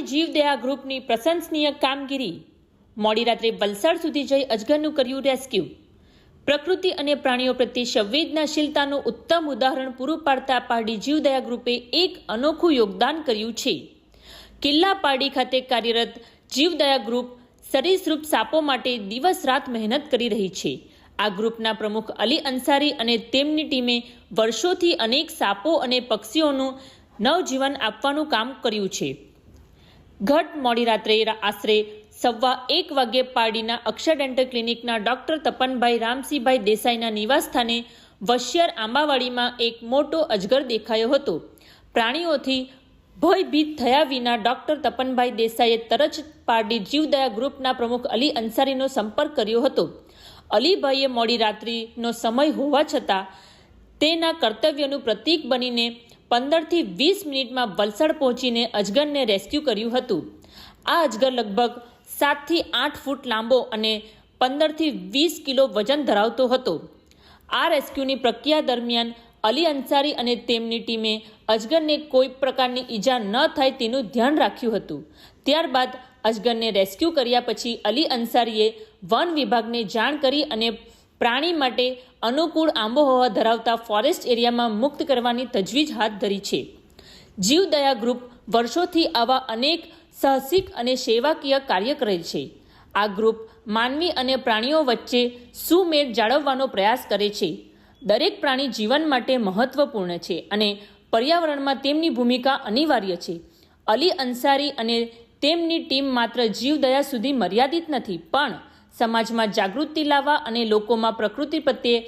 જીવદયા ગ્રુપની પ્રશંસનીય કામગીરી. મોડી રાત્રે વલસાડ સુધી જઈ અજગરનું કર્યું રેસ્ક્યુ. પ્રકૃતિ અને પ્રાણીઓ પ્રત્યે સંવેદનાશીલતાનું ઉત્તમ ઉદાહરણ પૂરું પાડતા પારડી જીવદયા ગ્રુપે એક અનોખું યોગદાન કર્યું છે. કિલ્લા પારડી ખાતે કાર્યરત જીવદયા ગ્રુપ સરીસૃપ સાપો માટે દિવસ રાત મહેનત કરી રહી છે. આ ગ્રુપના પ્રમુખ અલી અંસારી અને તેમની ટીમે વર્ષોથી અનેક સાપો અને પક્ષીઓનું નવજીવન આપવાનું કામ કર્યું છે. ઘટ મોડી રાત્રે આશરે સવા એક વાગ્યે પારડીના અક્ષર ડેન્ટલ ક્લિનિકના ડોક્ટર તપનભાઈ રામસિંહભાઈ દેસાઈના નિવાસસ્થાને વશિયર આંબાવાડીમાં એક મોટો અજગર દેખાયો હતો. પ્રાણીઓથી ભયભીત થયા વિના ડોક્ટર તપનભાઈ દેસાઈએ તરત પારડી જીવદયા ગ્રુપના પ્રમુખ અલી અંસારીનો સંપર્ક કર્યો હતો. અલીભાઈએ મોડી રાત્રિનો સમય હોવા છતાં તેના કર્તવ્યનું પ્રતીક બનીને પંદરથી વીસ મિનિટમાં વલસાડ પહોંચીને અજગરને રેસ્ક્યુ કર્યું હતું. આ અજગર લગભગ સાતથી આઠ ફૂટ લાંબો અને પંદરથી વીસ કિલો વજન ધરાવતો હતો. આ રેસ્ક્યુની પ્રક્રિયા દરમિયાન અલી અંસારી અને તેમની ટીમે અજગરને કોઈ પ્રકારની ઈજા ન થાય તેનું ધ્યાન રાખ્યું હતું. ત્યારબાદ અજગરને રેસ્ક્યુ કર્યા પછી અલી અંસારીએ વન વિભાગને જાણ કરી અને પ્રાણી માટે અનુકૂળ આંબોહવા ધરાવતા ફોરેસ્ટ એરિયામાં મુક્ત કરવાની તજવીજ હાથ ધરી છે. જીવદયા ગ્રુપ વર્ષોથી આવા અનેક સાહસિક અને સેવાકીય કાર્ય કરે છે. આ ગ્રુપ માનવી અને પ્રાણીઓ વચ્ચે સુમેળ જાળવવાનો પ્રયાસ કરે છે. દરેક પ્રાણી જીવન માટે મહત્વપૂર્ણ છે અને પર્યાવરણમાં તેમની ભૂમિકા અનિવાર્ય છે. અલી અંસારી અને તેમની ટીમ માત્ર જીવદયા સુધી મર્યાદિત નથી, પણ સમાજમાં જાગૃતિ લાવવા અને લોકોમાં પ્રકૃતિ પ્રત્યે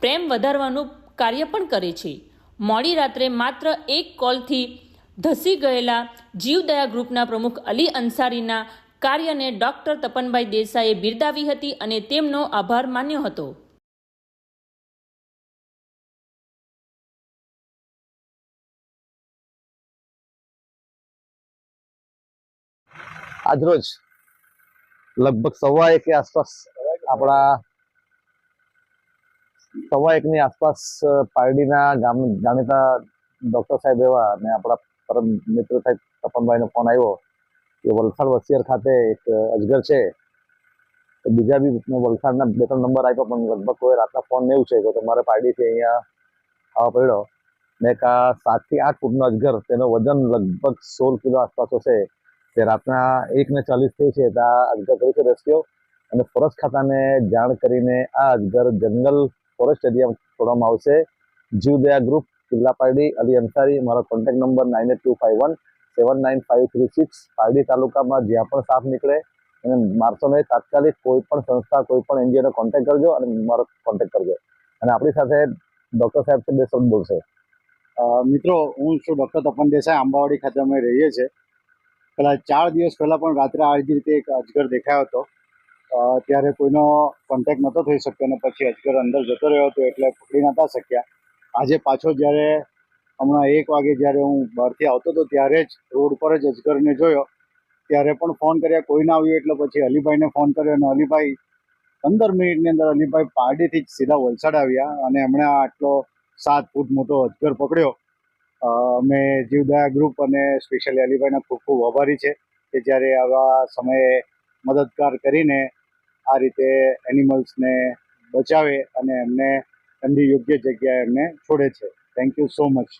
પ્રેમ વધારવાનું કાર્ય પણ કરે છે. મોડી રાત્રે માત્ર એક કોલથી ધસી ગયેલા જીવદયા ગ્રુપના પ્રમુખ અલી અંસારીના કાર્યને ડોક્ટર તપનભાઈ દેસાઈએ બિરદાવી હતી અને તેમનો આભાર માન્યો હતો. આજરોજ લગભગ સવા એક આસપાસ આપણા સવા એકની આસપાસ પારડીના ગામ જાણીતા ડોક્ટર સાહેબ એવા અને આપણા પરમ મિત્ર સાહેબ તપનભાઈનો ફોન આવ્યો કે વલસાડ વસિયર ખાતે એક અજગર છે. બીજા બી મેં વલસાડના બે ત્રણ નંબર આપ્યો, પણ લગભગ કોઈ રાતના ફોન એવું છે. કે તમારે પારડીથી અહીંયા આવવા પડ્યો. ને કા સાતથી આઠ ફૂટનો અજગર, તેનો વજન લગભગ સોળ કિલો આસપાસ હશે. તે રાતના એક ને ચાલીસ થઈ છે ત્યાં અજગર છે રેસ્ક્યુ અને ફોરેસ્ટ ખાતાને જાણ કરીને આ અજગર જંગલ ફોરેસ્ટ એરિયા છોડવામાં આવશે. જીવદયા ગ્રુપ કિલ્લા પારડી અલી અંસારી, મારો contact number nine eight two five one seven nine five three six Pardi તાલુકામાં જ્યાં પણ સાપ નીકળે. અને નહીં, તાત્કાલિક કોઈ પણ સંસ્થા, કોઈ પણ એનજીઓનો કોન્ટેક્ટ કરજો અને મારો કોન્ટેક્ટ કરજો. અને આપણી સાથે ડૉક્ટર સાહેબ છે, બે શબ્દ બોલશે. મિત્રો, હું છું ડૉક્ટર તપન દેસાઈ, આંબાવાડી ખાતે અમે રહીએ છીએ. પેલા ચાર દિવસ પહેલાં પણ રાત્રે આ રીતે એક અજગર દેખાયો હતો. ત્યારે કોઈનો કોન્ટેક નહોતો થઈ શક્યો અને પછી અજગર અંદર જતો રહ્યો હતો એટલે પકડી નહોતા શક્યા. આજે પાછો જ્યારે હમણાં એક વાગે જ્યારે હું બહારથી આવતો હતો ત્યારે જ રોડ પર જ અજગરને જોયો. ત્યારે પણ ફોન કર્યા, કોઈ ના આવ્યું એટલે પછી અલીભાઈને ફોન કર્યો અને અલીભાઈ પંદર મિનિટની અંદર અલીભાઈ પારડીથી જ સીધા વલસાડ આવ્યા અને એમણે આટલો સાત ફૂટ મોટો અજગર પકડ્યો. અમે જીવદયા ગ્રુપ અને સ્પેશિયલી અલીભાઈના ખૂબ ખૂબ આભારી છે કે જ્યારે આવા સમયે મદદગાર કરીને આ રીતે એનિમલ્સને બચાવે અને એમને એમની યોગ્ય જગ્યાએ એમને છોડે છે. Thank you so much